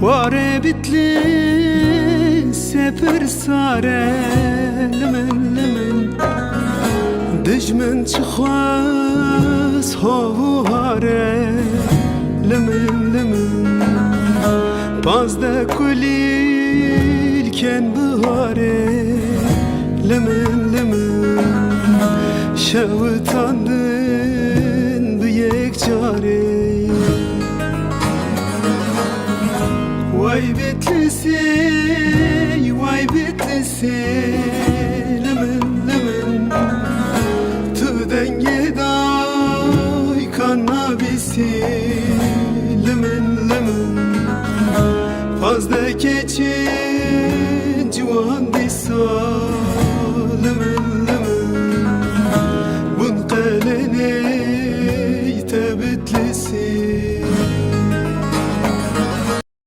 Ware bitli seper sare Lemen lemen Dijmin çıkmaz havu hare Lemen lemen Pazda kulilken bihare Lemen lemen Şevtandın büyük çare Vay Bitlis'e, vay Bitlis'e Lemen, lemen Tüden yeday kannabisi Lemen, lemen Fazla keçin civan disa Lemen, lemen Bun kalene tebitlisin